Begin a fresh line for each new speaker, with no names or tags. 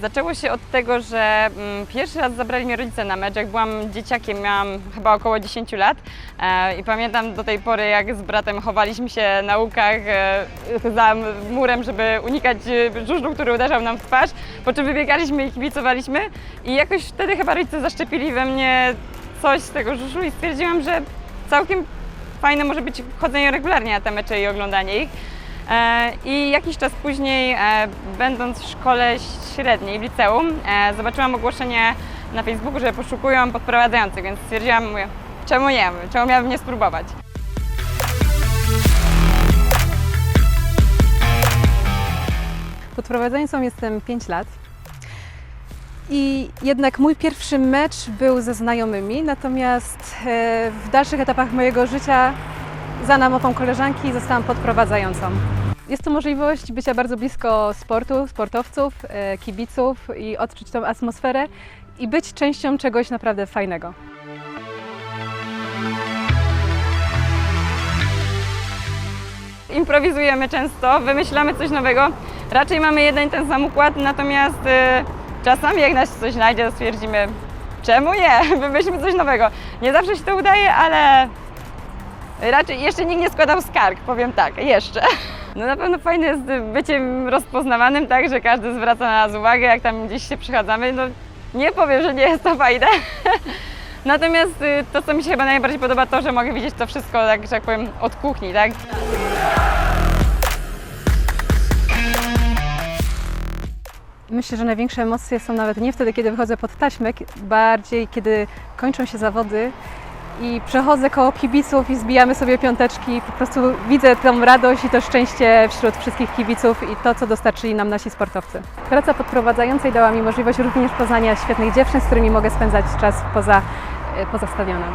Zaczęło się od tego, że mm, pierwszy raz zabrali mnie rodzice na mecz. Jak byłam dzieciakiem, miałam chyba około 10 lat e, i pamiętam do tej pory, jak z bratem chowaliśmy się na łukach e, za murem, żeby unikać e, żużlu, który uderzał nam w twarz, po czym wybiegaliśmy i kibicowaliśmy i jakoś wtedy chyba rodzice zaszczepili we mnie coś z tego żużlu i stwierdziłam, że całkiem fajne może być chodzenie regularnie na te mecze i oglądanie ich. E, I jakiś czas później, e, będąc w szkole średniej, w liceum, e, zobaczyłam ogłoszenie na Facebooku, że poszukują podprowadzających, więc stwierdziłam, czemu nie, czemu miałabym nie spróbować.
Podprowadzającą jestem 5 lat. I jednak mój pierwszy mecz był ze znajomymi, natomiast e, w dalszych etapach mojego życia za namową koleżanki zostałam podprowadzającą. Jest to możliwość bycia bardzo blisko sportu, sportowców, e, kibiców i odczuć tą atmosferę i być częścią czegoś naprawdę fajnego.
Improwizujemy często, wymyślamy coś nowego. Raczej mamy jeden ten sam układ, natomiast e, czasami jak nas coś znajdzie, to stwierdzimy, czemu nie, wymyślmy coś nowego. Nie zawsze się to udaje, ale Raczej jeszcze nikt nie składał skarg, powiem tak, jeszcze. No na pewno fajne jest byciem rozpoznawanym, tak, że każdy zwraca na nas uwagę, jak tam gdzieś się przychadzamy. No nie powiem, że nie jest to fajne. Natomiast y, to, co mi się chyba najbardziej podoba, to, że mogę widzieć to wszystko, tak, że tak powiem, od kuchni, tak.
Myślę, że największe emocje są nawet nie wtedy, kiedy wychodzę pod taśmę, bardziej kiedy kończą się zawody i przechodzę koło kibiców i zbijamy sobie piąteczki. Po prostu widzę tą radość i to szczęście wśród wszystkich kibiców i to, co dostarczyli nam nasi sportowcy. Praca podprowadzającej dała mi możliwość również poznania świetnych dziewczyn, z którymi mogę spędzać czas poza, e, poza stadionem.